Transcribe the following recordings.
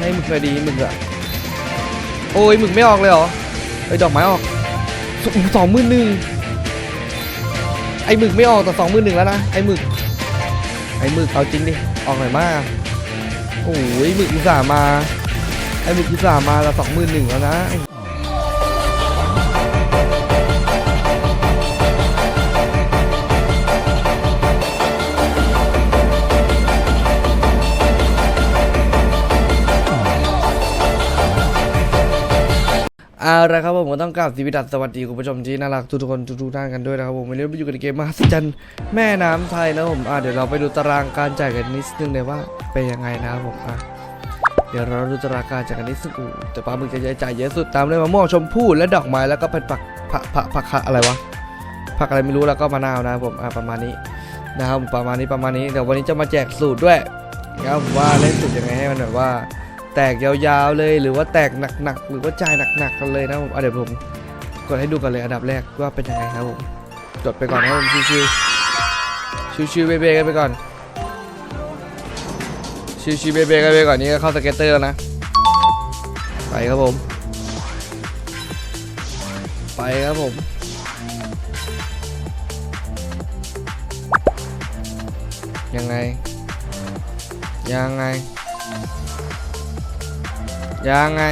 ให้หมึกไม่ดีหมึกอะโอ้ยหมึกไม่ออกเลยเหรอไอ้ดอกไม้ออกสสองหมื่นหนึ่งไอ้หมึกไม่ออกแต่สองหมื่นหนึ่งแล้วนะไอ้หมึกไอ้หมึกเอาจริงดิออกหน่อยมากโอ้ยหมึกอุตส่าห์มาไอ้หมึกอุตส่าห์มาแต่สองหมื่นหนึ่งแล้วนะ เอาละครับผมก็ต้องกราบสวัสดีสวัสดีคุณผู้ชมที่น่ารักทุกๆคนทุกๆท่านกันด้วยนะครับผมวันนี้เราอยู่กันในเกมมหัศจรรย์แม่น้ำไทยนะผมอะเดี๋ยวเราไปดูตารางการจ่ายกันนิดนึงเลยว่าเป็นยังไงนะครับผมอะเดี๋ยวเราดูตารางการจ่ายกันนิดนึงอูแต่ปลาหมึกจะจ่ายเยอะสุดตามด้วยมะม่วงชมพู่และดอกไม้แล้วก็เป็นผักผักผักผักอะไรวะผักอะไรไม่รู้แล้วก็มะนาวนะครับผมอะประมาณนี้นะครับผมประมาณนี้ประมาณนี้เดี๋ยววันนี้จะมาแจกสูตรด้วยนะครับผมว่าเล่นสูตรยังไงให้มันแบบว่า แตกยาวๆเลย หรือว่าแตกหนักๆหรือว่าจ่ายหนักๆกันเลยนะผมเดี๋ยวผมกดให้ดูกันเลยอันดับแรกว่าเป็นยังไงครับผมจดไปก่อนนะผมชิวๆชิวๆเบเบกันไปก่อนชิวๆเบเบกันไปก่อนนี่ก็เข้าสเก็ตเตอร์แล้วนะไปครับผม ไปครับผมยังไง ยังไง ยังไง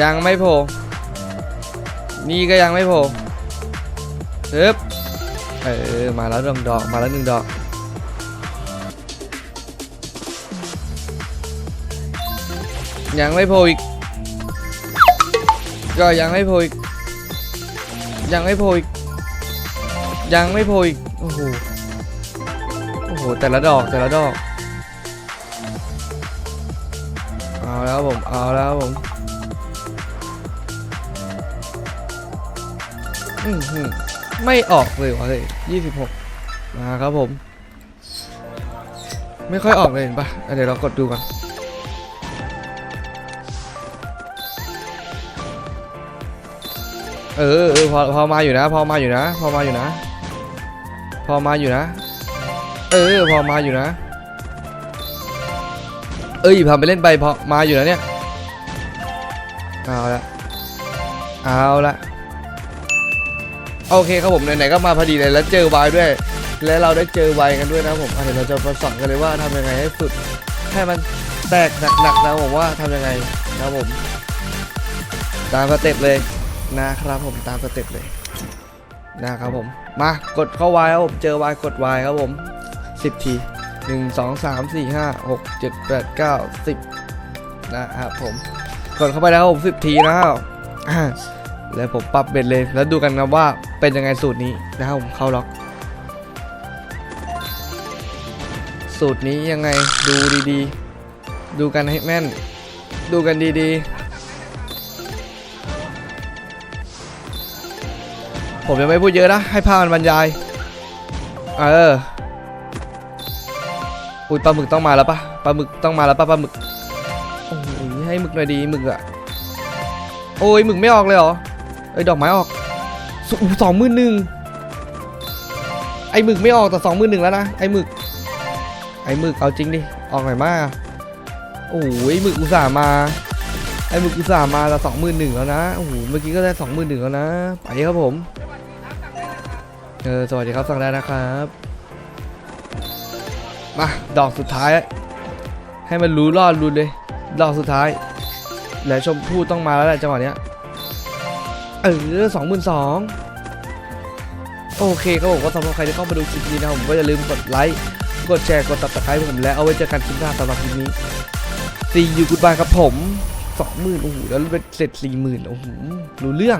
ยังไม่โผล่นี่ก็ยังไม่โผล่ฮึบเออ มาแล้วหนึ่งดอก มาแล้วหนึ่งดอก ยังไม่โผล่อีก ก็ยังไม่โผล่อีก ยังไม่โผล่อีก ยังไม่โผล่อีก โอ้โห โอ้โห แต่ละดอก แต่ละดอก แล้วผม เอาแล้วผมอือหือไม่ออกเลยวะเฮ้ยยี่สิบหกมาครับผม ไม่ค่อยออกเลยเห็นปะอะเดี๋ยวเรากดดูก่อนเออเออพอพอมาอยู่นะ พอมาอยู่นะ พอมาอยู่นะ พอมาอยู่นะ เออ พอมาอยู่นะ เอ้ยพาไปเล่นไปพอมาอยู่แล้วเนี่ย เอาละเอาละโอเคครับผมไหนๆก็มาพอดีเลยแล้วเจอวายด้วย และเราได้เจอวายกันด้วยนะผมเดี๋ยวเราจะมาสอนกันเลยว่าทำยังไงให้สุดให้มันแตกหนักๆนะผมว่าทำยังไงนะผม ตามสเต็ปเลยนะครับผมตามสเต็ปเลยนะครับผมมากดเข้าวายครับผมเจอวายกดวายครับผม10ที หนึ่งสองสามสี่ห้าหกเจ็ดแปดเก้าสิบนะครับผมกดเข้าไปแล้วผมสิบทีนะครับแล้วผมปรับเบ็ดเลยแล้วดูกันนะว่าเป็นยังไงสูตรนี้นะครับผมเข้าล็อก สูตรนี้ยังไงดูดีๆ ดูกันให้แม่น ดูกันดีๆ ผมยังไม่พูดเยอะนะ ให้ภาพมันบรรยาย เออ อุ้ยปลาหมึกต้องมาแล้วปะปลาหมึกต้องมาแล้วปะปลาหมึกโอ้ยให้หมึกหน่อยดีหมึกอะโอ้ยหมึกไม่ออกเลยเหรอเอ้ยดอกไม้ออกสองหมื่นหนึ่งไอหมึกไม่ออกแต่สองหมื่นหนึ่งแล้วนะไอหมึก ไอหมึกเอาจริงดิออกหน่อยมากโอ้ยหมึกอุตส่าห์มาไอหมึกอุตส่าห์มาแต่สองหมื่นหนึ่งแล้วนะโอ้โหเมื่อกี้ก็ได้สองหมื่นหนึ่งแล้วนะไปครับผมเออสวัสดีครับสั่งได้นะครับ มาดอกสุดท้าย ให้มันรู้รอดรุนเลย ดอกสุดท้ายแล้วชมพู่ต้องมาแล้วแหละจังหวะเนี้ยเออสองหมื่นสองโอเคครับผมก็สำหรับใครที่เข้ามาดูคลิปนี้นะผมก็อย่าลืมกดไลค์กดแชร์กดตับตะไคร้ผมแล้วเอาไว้เจอกันคลิปหน้าสำหรับคลิปนี้ซีอูกูดบายครับผมสองหมื่นโอ้โหแล้วเป็นเสร็จสี่หมื่นโอ้โหรู้เรื่อง